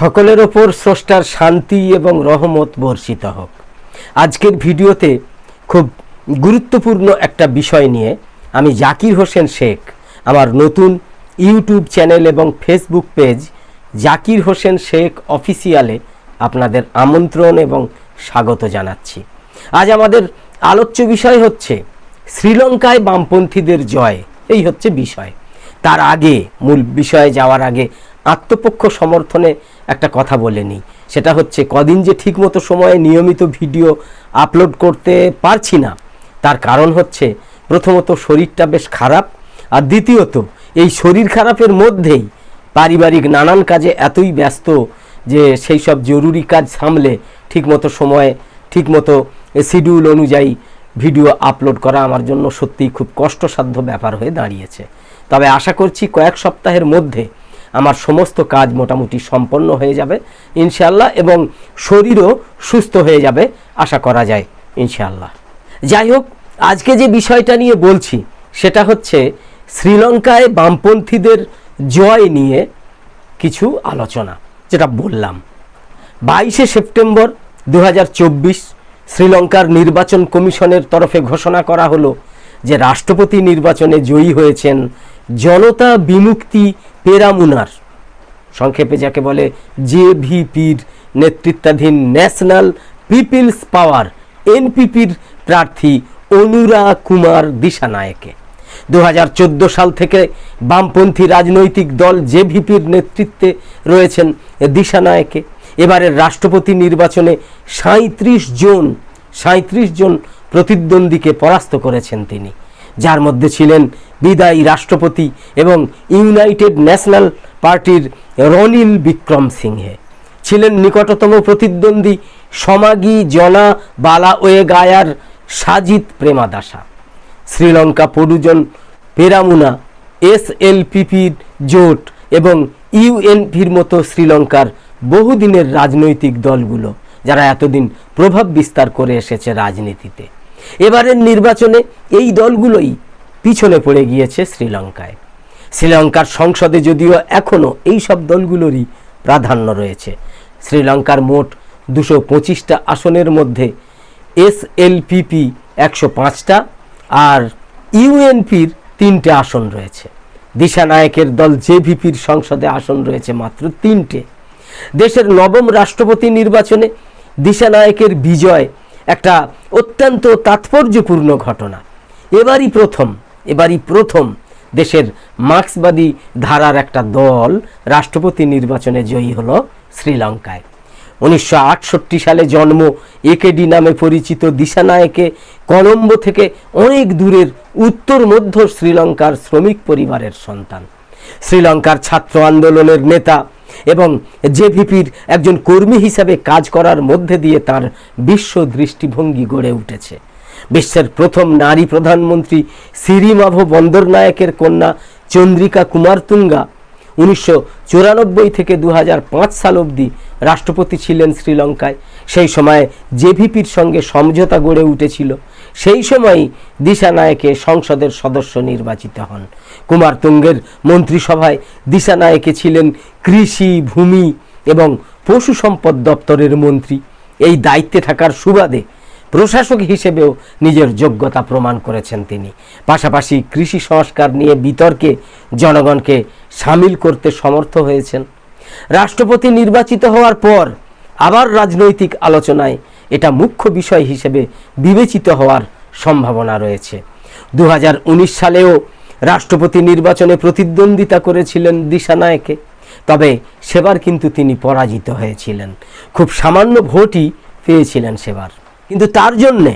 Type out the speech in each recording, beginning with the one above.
সকলের ওপর স্রষ্টার শান্তি এবং রহমত বর্ষিত হোক। আজকের ভিডিওতে খুব গুরুত্বপূর্ণ একটা বিষয় নিয়ে আমি জাকির হোসেন শেখ, আমার নতুন ইউটিউব চ্যানেল এবং ফেসবুক পেজ জাকির হোসেন শেখ অফিসিয়ালে আপনাদের আমন্ত্রণ এবং স্বাগত জানাচ্ছি। আজ আমাদের আলোচ্য বিষয় হচ্ছে শ্রীলঙ্কায় বামপন্থীদের জয়। এই হচ্ছে বিষয়। তার আগে, মূল বিষয়ে যাওয়ার আগে আত্মপক্ষ সমর্থনে একটা কথা বলে নিই। সেটা হচ্ছে, কদিন যে ঠিকমতো সময়ে নিয়মিত ভিডিও আপলোড করতে পারছি না, তার কারণ হচ্ছে, প্রথমত শরীরটা বেশ খারাপ, আর দ্বিতীয়ত, এই শরীর খারাপের মধ্যেই পারিবারিক নানান কাজে এতই ব্যস্ত যে সেই সব জরুরি কাজ সামলে ঠিকমতো সময়ে, ঠিকমতো শিডিউল অনুযায়ী ভিডিও আপলোড করা আমার জন্য সত্যিই খুব কষ্টসাধ্য ব্যাপার হয়ে দাঁড়িয়েছে। তবে আশা করছি কয়েক সপ্তাহের মধ্যে আমার সমস্ত কাজ মোটামুটি সম্পন্ন হয়ে যাবে ইনশাল্লাহ এবং শরীরও সুস্থ হয়ে যাবে, আশা করা যায় ইনশাল্লাহ যাই হোক, আজকে যে বিষয়টা নিয়ে বলছি, সেটা হচ্ছে শ্রীলঙ্কায় বামপন্থীদের জয় নিয়ে কিছু আলোচনা, যেটা বললাম। বাইশে সেপ্টেম্বর দু হাজার চব্বিশ শ্রীলঙ্কার নির্বাচন কমিশনের তরফে ঘোষণা করা হলো যে রাষ্ট্রপতি নির্বাচনে জয়ী হয়েছেন জনতা বিমুক্তি পেরামুনার। সংক্ষেপে যাকে বলে জেভিপির নেতৃত্বাধীন ন্যাশনাল পিপলস পাওয়ার এনপিপির প্রার্থী অনুরা কুমার দিশানায়কে। দু চোদ্দ সাল থেকে বামপন্থী রাজনৈতিক দল জেভিপির নেতৃত্বে রয়েছেন দিশানায়কে। এবারের রাষ্ট্রপতি নির্বাচনে সাঁত্রিশ জন সাঁত্রিশ জন প্রতিদ্বন্দ্বীকে পরাস্ত করেছেন তিনি। যার মধ্যে ছিলেন বিদায়ী রাষ্ট্রপতি এবং ইউনাইটেড ন্যাশনাল পার্টির রনিল বিক্রম সিংহে। ছিলেন নিকটতম প্রতিদ্বন্দ্বী সমাগী জনা বালা ওয়ে গায়ার সাজিদ প্রেমাদাসা। শ্রীলঙ্কা পডুজন পেরামুনা, এসএলপিপির জোট এবং ইউএনপির মতো শ্রীলঙ্কার বহুদিনের রাজনৈতিক দলগুলো, যারা এতদিন প্রভাব বিস্তার করে এসেছে রাজনীতিতে। এবারের নির্বাচনে এই দলগুলোই পিছনে পড়ে গিয়েছে শ্রীলঙ্কায়। শ্রীলঙ্কার সংসদে যদিও এখনও এই সব দলগুলোরই প্রাধান্য রয়েছে। শ্রীলঙ্কার মোট দুশো পঁচিশটা আসনের মধ্যে এস এসএলপিপি একশো পাঁচটা আর ইউএনপির তিনটে আসন রয়েছে। দিশানায়কের দল জেভিপির সংসদে আসন রয়েছে মাত্র তিনটে। দেশের নবম রাষ্ট্রপতি নির্বাচনে দিশানায়কের বিজয় একটা অত্যন্ত তাৎপর্যপূর্ণ ঘটনা। এবারই প্রথম এবারই প্রথম দেশের মার্ক্সবাদী ধারার একটা দল রাষ্ট্রপতি নির্বাচনে জয়ী হলো শ্রীলঙ্কায়। উনিশশো আটষট্টি সালে জন্ম একেডি নামে পরিচিত দিশানায়কে কলম্বো থেকে অনেক দূরের উত্তর মধ্য শ্রীলঙ্কার শ্রমিক পরিবারের সন্তান। শ্রীলঙ্কার ছাত্র আন্দোলনের নেতা এবং জেভিপির একজন কর্মী হিসাবে কাজ করার মধ্যে দিয়ে তার বিশ্ব দৃষ্টিভঙ্গি গড়ে উঠেছে। বিশ্বের প্রথম নারী প্রধানমন্ত্রী সিরিমাভ বন্দরনায়কের কন্যা চন্দ্রিকা কুমারতুঙ্গা উনিশশো চুরানব্বই থেকে দু হাজার পাঁচ সাল অবধি রাষ্ট্রপতি ছিলেন শ্রীলঙ্কায়। সেই সময় জেভিপির সঙ্গে সমঝোতা গড়ে উঠেছিল। সেই সময়ই দিশা দিশানায়কে সংসদের সদস্য নির্বাচিত হন। কুমার তুঙ্গের মন্ত্রিসভায় দিশা দিশানায়কে ছিলেন কৃষি, ভূমি এবং পশু সম্পদ দপ্তরের মন্ত্রী। এই দায়িত্বে থাকার সুবাদে প্রশাসক হিসেবেও নিজের যোগ্যতা প্রমাণ করেছেন তিনি। পাশাপাশি কৃষি সংস্কার নিয়ে বিতর্কে জনগণকে সামিল করতে সমর্থ হয়েছেন। রাষ্ট্রপতি নির্বাচিত হওয়ার পর আবার রাজনৈতিক আলোচনায় এটা মুখ্য বিষয় হিসেবে বিবেচিত হওয়ার সম্ভাবনা রয়েছে। দু হাজার উনিশ সালেও রাষ্ট্রপতি নির্বাচনে প্রতিদ্বন্দ্বিতা করেছিলেন দিশানায়কে, তবে সেবার কিন্তু তিনি পরাজিত হয়েছিলেন। খুব সামান্য ভোটই পেয়েছিলেন সেবার। কিন্তু তার জন্যে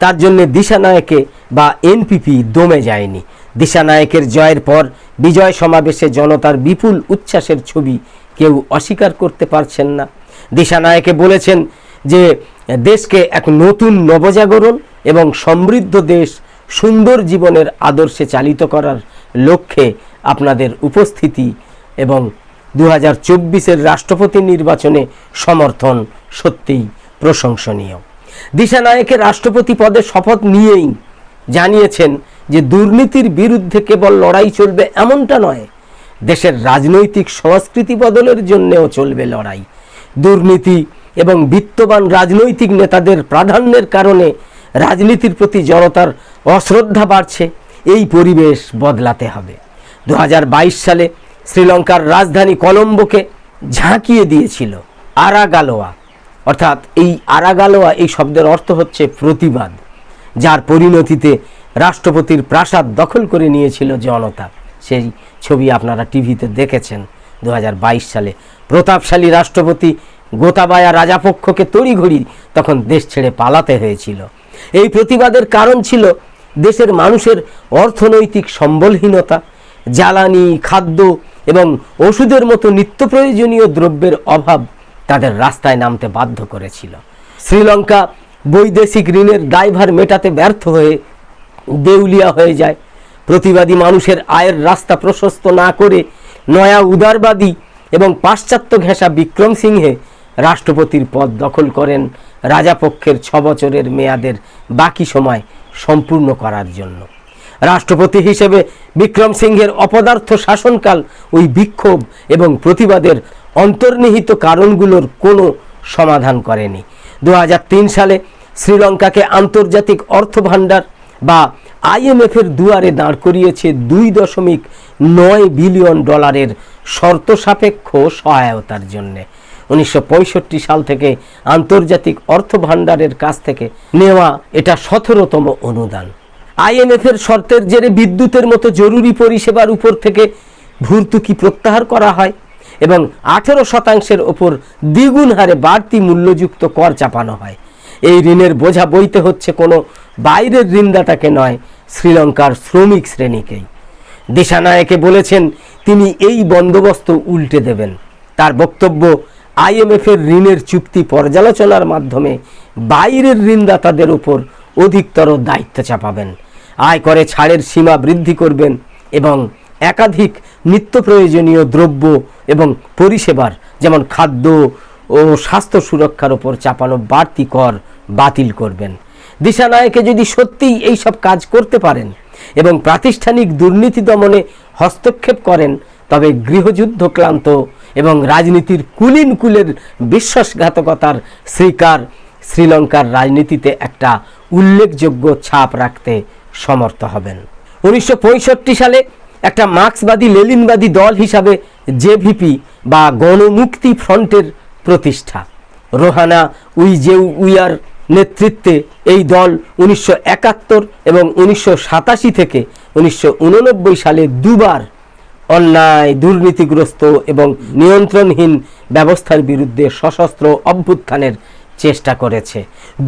তার জন্যে দিশানায়কে বা এনপিপি দমে যায়নি। দিশানায়কের জয়ের পর বিজয় সমাবেশে জনতার বিপুল উচ্ছ্বাসের ছবি কেউ অস্বীকার করতে পারছেন না। দিশানায়কে বলেছেন যে, দেশকে এক নতুন নবজাগরণ এবং সমৃদ্ধ দেশ সুন্দর জীবনের আদর্শে চালিত করার লক্ষ্যে আপনাদের উপস্থিতি এবং দু হাজার রাষ্ট্রপতি নির্বাচনে সমর্থন সত্যিই প্রশংসনীয়। দিশানায়কের রাষ্ট্রপতি পদে শপথ নিয়েই জানিয়েছেন যে দুর্নীতির বিরুদ্ধে কেবল লড়াই চলবে এমনটা নয়, দেশের রাজনৈতিক সংস্কৃতি বদলের জন্যেও চলবে লড়াই। দুর্নীতি এবং বিত্তবান রাজনৈতিক নেতাদের প্রাধান্যের কারণে রাজনীতির প্রতি জনতার অশ্রদ্ধা বাড়ছে, এই পরিবেশ বদলাতে হবে। দু হাজার বাইশ সালে শ্রীলঙ্কার রাজধানী কলম্বোকে ঝাঁকিয়ে দিয়েছিল আরাগালোয়া। অর্থাৎ এই আরাগালোয়া, এই শব্দের অর্থ হচ্ছে প্রতিবাদ, যার পরিণতিতে রাষ্ট্রপতির প্রাসাদ দখল করে নিয়েছিল জনতা। সেই ছবি আপনারা টিভিতে দেখেছেন দু হাজার বাইশ সালে। প্রতাপশালী রাষ্ট্রপতি গোতাবায়া রাজাপক্ষকে তড়িঘড়ি তখন দেশ ছেড়ে পালাতে হয়েছিল। এই প্রতিবাদের কারণ ছিল দেশের মানুষের অর্থনৈতিক সম্বলহীনতা, জ্বালানি, খাদ্য এবং ওষুধের মতো নিত্য প্রয়োজনীয় দ্রব্যের অভাব তাদের রাস্তায় নামতে বাধ্য করেছিল। শ্রীলঙ্কা বৈদেশিক ঋণের দায়ভার মেটাতে ব্যর্থ হয়ে দেউলিয়া হয়ে যায়। প্রতিবাদী মানুষের আয়ের রাস্তা প্রশস্ত না করে নয়া উদারবাদী এবং পাশ্চাত্য ঘেঁষা বিক্রম সিংহে রাষ্ট্রপতির পদ দখল করেন রাজাপক্ষের ছ বছরের মেয়াদের বাকি সময় সম্পূর্ণ করার জন্য। রাষ্ট্রপতি হিসেবে বিক্রম সিংহের অপদার্থ শাসনকাল ওই বিক্ষোভ এবং প্রতিবাদের অন্তর্নিহিত কারণগুলোর কোনো সমাধান করেনি। দু হাজার তিন সালে শ্রীলঙ্কাকে আন্তর্জাতিক অর্থ ভাণ্ডার বা আইএমএফের দুয়ারে দাঁড় করিয়েছে দুই দশমিক নয় বিলিয়ন ডলারের শর্ত সাপেক্ষ সহায়তার জন্যে। উনিশশো পঁয়ষট্টি সাল থেকে আন্তর্জাতিক অর্থ ভাণ্ডারের কাছ থেকে নেওয়া এটা সতেরোতম অনুদান। আইএমএফের শর্তের জেরে বিদ্যুতের মতো জরুরি পরিষেবার উপর থেকে ভর্তুকি প্রত্যাহার করা হয়। এবং আঠেরো শতাংশের ওপর দ্বিগুণ হারে বাড়তি মূল্যযুক্ত কর চাপানো হয়। এই ঋণের বোঝা বইতে হচ্ছে কোনো বাইরের ঋণদাতাকে নয়, শ্রীলঙ্কার শ্রমিক শ্রেণীকেই। দিশানায়কে বলেছেন, তিনি এই বন্দোবস্ত উল্টে দেবেন। তার বক্তব্য, আইএমএফের ঋণের চুক্তি পর্যালোচনার মাধ্যমে বাইরের ঋণদাতাদের উপর অধিকতর দায়িত্ব চাপাবেন। আয় করে ছাড়ের সীমা বৃদ্ধি করবেন এবং একাধিক নিত্য প্রয়োজনীয় দ্রব্য এবং পরিষেবার, যেমন খাদ্য ও স্বাস্থ্য সুরক্ষার ওপর চাপানো বাড়তি কর বাতিল করবেন। দিশানায়কে যদি সত্যিই এই সব কাজ করতে পারেন এবং প্রাতিষ্ঠানিক দুর্নীতি দমনে হস্তক্ষেপ করেন, তবে গৃহযুদ্ধ ক্লান্ত এবং রাজনীতির কুলিন কুলের বিশ্বাসঘাতকতার শ্রীকার শ্রীলঙ্কার রাজনীতিতে একটা উল্লেখযোগ্য ছাপ রাখতে সমর্থ হবেন। উনিশশো পঁয়ষট্টি সালে একটা মার্ক্সবাদী, লেলিনবাদী দল হিসাবে জেভিপি বা গণমুক্তি ফ্রন্টের প্রতিষ্ঠা। রোহানা উইজেউ উইয়ার নেতৃত্বে এই দল উনিশশো একাত্তর এবং উনিশশো সাতাশি থেকে উনিশশো উননব্বই সালে দুবার অন্যায়, দুর্নীতিগ্রস্ত এবং নিয়ন্ত্রণহীন ব্যবস্থার বিরুদ্ধে সশস্ত্র অভ্যুত্থানের চেষ্টা করেছে।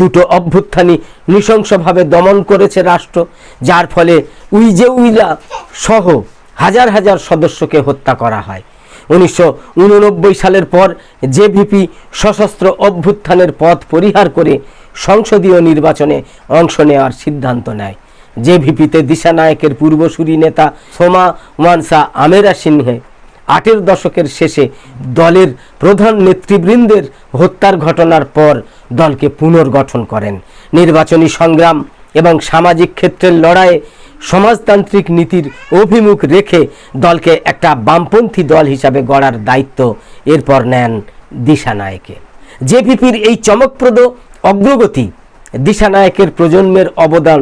দুটো অভ্যুত্থানই নৃশংসভাবে দমন করেছে রাষ্ট্র, যার ফলে উইজে উইলা সহ হাজার হাজার সদস্যকে হত্যা করা হয়। উনিশশো উননব্বই সালের পর জেভিপি সশস্ত্র অভ্যুত্থানের পথ পরিহার করে সংসদীয় নির্বাচনে অংশ নেওয়ার সিদ্ধান্ত নেয়। জেভিপিতে দিশানায়কের পূর্বসূরি নেতা সোমা ওয়ানসা আমেরা সিংহে আটের দশকের শেষে দলের প্রধান নেতৃবৃন্দের হত্যার ঘটনার পর দলকে পুনর্গঠন করেন। নির্বাচনী সংগ্রাম এবং সামাজিক ক্ষেত্রের লড়াইয়ে সমাজতান্ত্রিক নীতির অভিমুখ রেখে দলকে একটা বামপন্থী দল হিসাবে গড়ার দায়িত্ব এরপর নেন দিশানায়কে জেপিপির এই চমকপ্রদ অগ্রগতি দিশানায়কের প্রজন্মের অবদান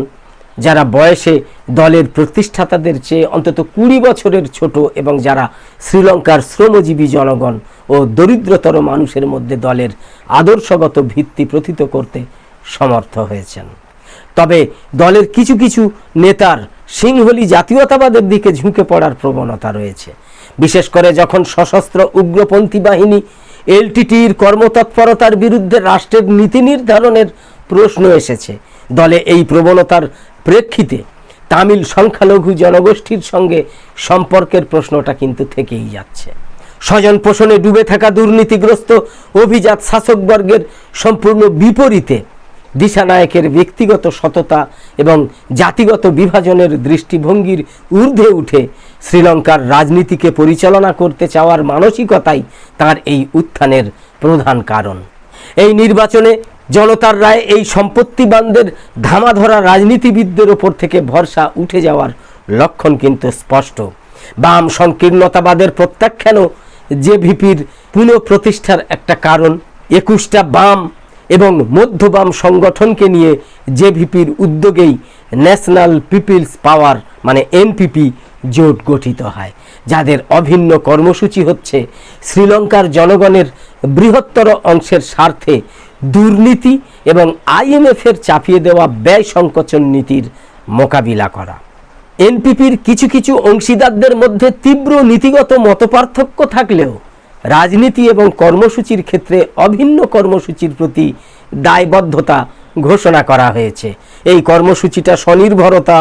যারা বয়সে দলের প্রতিষ্ঠাতাদের চেয়ে অন্তত কুড়ি বছরের ছোট এবং যারা শ্রীলঙ্কার শ্রমজীবী জনগণ ও দরিদ্রতর মানুষের মধ্যে দলের আদর্শগত ভিত্তি প্রথিত করতে সমর্থ হয়েছেন। তবে দলের কিছু কিছু নেতার সিংহলি জাতীয়তাবাদের দিকে ঝুঁকে পড়ার প্রবণতা রয়েছে। বিশেষ করে যখন সশস্ত্র উগ্রপন্থী বাহিনী এলটিটির কর্মতৎপরতার বিরুদ্ধে রাষ্ট্রের নীতি নির্ধারণের প্রশ্ন এসেছে, দলে এই প্রবণতার প্রেক্ষিতে তামিল সংখ্যালঘু জনগোষ্ঠীর সঙ্গে সম্পর্কের প্রশ্নটা কিন্তু থেকেই যাচ্ছে। স্বজন পোষণে ডুবে থাকা দুর্নীতিগ্রস্ত অভিজাত শাসকবর্গের সম্পূর্ণ বিপরীতে দিশানায়কের ব্যক্তিগত সততা এবং জাতিগত বিভাজনের দৃষ্টিভঙ্গির ঊর্ধ্বে উঠে শ্রীলঙ্কার রাজনীতিকে পরিচালনা করতে চাওয়ার মানসিকতাই তার এই উত্থানের প্রধান কারণ। এই নির্বাচনে জনতার রায় এই সম্পত্তিবানদের ধামাধরা রাজনীতিবিদদের ওপর থেকে ভরসা উঠে যাওয়ার লক্ষণ কিন্তু স্পষ্ট। বাম সংকীর্ণতাবাদের প্রত্যাখ্যানও জেভিপির পুনঃপ্রতিষ্ঠার একটা কারণ। একুশটা বাম এবং মধ্যবাম সংগঠনকে নিয়ে জেভিপির উদ্যোগেই ন্যাশনাল পিপলস পাওয়ার মানে এনপিপি জোট গঠিত হয়। যাদের অভিন্ন কর্মসূচি হচ্ছে শ্রীলঙ্কার জনগণের বৃহত্তর অংশের স্বার্থে দুর্নীতি এবং আইএমএফের চাপিয়ে দেওয়া ব্যয় সংকোচন নীতির মোকাবিলা করা। এনপিপির কিছু কিছু অংশীদারদের মধ্যে তীব্র নীতিগত মতপার্থক্য থাকলেও রাজনীতি এবং কর্মসূচির ক্ষেত্রে অভিন্ন কর্মসূচির প্রতি দায়বদ্ধতা ঘোষণা করা হয়েছে। এই কর্মসূচিটা স্বনির্ভরতা,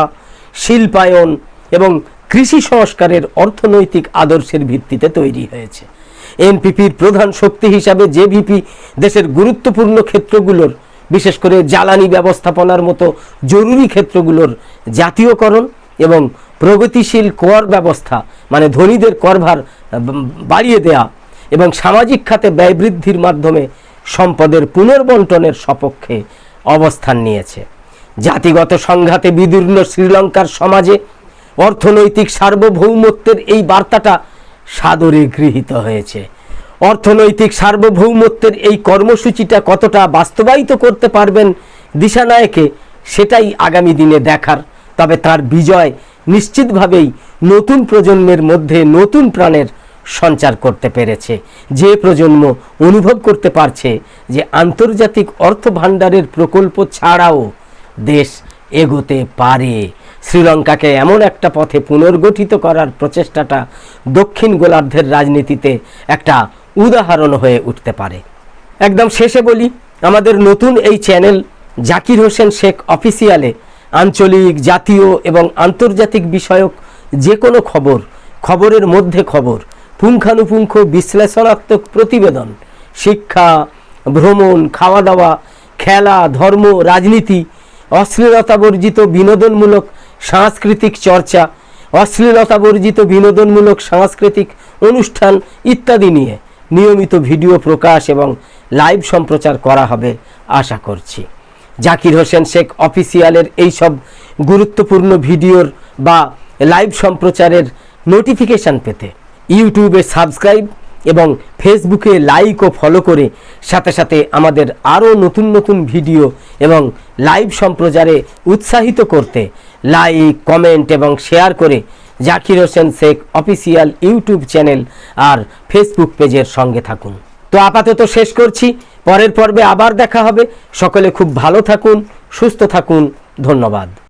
শিল্পায়ন এবং কৃষি সংস্কারের অর্থনৈতিক আদর্শের ভিত্তিতে তৈরি হয়েছে। এনপিপির প্রধান শক্তি হিসাবে জেভিপি দেশের গুরুত্বপূর্ণ ক্ষেত্রগুলোর, বিশেষ করে জ্বালানি ব্যবস্থাপনার মতো জরুরি ক্ষেত্রগুলোর জাতীয়করণ এবং প্রগতিশীল কর ব্যবস্থা মানে ধনীদের করভার বাড়িয়ে দেয়া এবং সামাজিক খাতে ব্যয় বৃদ্ধির মাধ্যমে সম্পদের পুনর্বন্টনের সপক্ষে অবস্থান নিয়েছে। জাতিগত সংঘাতে বিদীর্ণ শ্রীলঙ্কার সমাজে অর্থনৈতিক সার্বভৌমত্বের এই বার্তাটা সাদরে গৃহীত হয়েছে। অর্থনৈতিক সার্বভৌমত্বের এই কর্মসূচিটা কতটা বাস্তবায়িত করতে পারবেন দিশানায়কে, সেটাই আগামী দিনে দেখার। তবে তার বিজয় নিশ্চিতভাবেই নতুন প্রজন্মের মধ্যে নতুন প্রাণের সঞ্চার করতে পেরেছে। যে প্রজন্ম অনুভব করতে পারছে যে আন্তর্জাতিক অর্থ ভাণ্ডারের প্রকল্প ছাড়াও দেশ এগোতে পারে। শ্রীলঙ্কাকে এমন একটা পথে পুনর্গঠিত করার প্রচেষ্টাটা দক্ষিণ গোলার্ধের রাজনীতিতে একটা উদাহরণ হয়ে উঠতে পারে। একদম শেষে বলি, আমাদের নতুন এই চ্যানেল জাকির হোসেন শেখ অফিসিয়ালে আঞ্চলিক, জাতীয় এবং আন্তর্জাতিক বিষয়ক যে কোনো খবর, খবরের মধ্যে খবর, পুঙ্খানুপুঙ্খ বিশ্লেষণাত্মক প্রতিবেদন, শিক্ষা, ভ্রমণ, খাওয়া দাওয়া, খেলা, ধর্ম, রাজনীতি অশ্লীলতা বর্জিত বিনোদনমূলক সাংস্কৃতিক চর্চা, অশ্লীলতা বর্জিত বিনোদনমূলক সাংস্কৃতিক অনুষ্ঠান ইত্যাদি নিয়ে নিয়মিত ভিডিও প্রকাশ এবং লাইভ সম্প্রচার করা হবে আশা করছি। জাকির হোসেন শেখ অফিসিয়ালের এই সব গুরুত্বপূর্ণ ভিডিওর বা লাইভ সম্প্রচারের নোটিফিকেশান পেতে ইউটিউবে সাবস্ক্রাইব এবং ফেসবুকে লাইক ও ফলো করে সাথে সাথে আমাদের আরও নতুন নতুন ভিডিও এবং লাইভ সম্প্রচারে উৎসাহিত করতে লাইক, কমেন্ট এবং শেয়ার করে Zakir Hossain Sheikh official YouTube channel আর ফেসবুক পেজের সঙ্গে থাকুন। তো আপাতত শেষ করছি। পরের পর্বে আবার দেখা হবে। সকলে খুব ভালো থাকুন, সুস্থ থাকুন। ধন্যবাদ।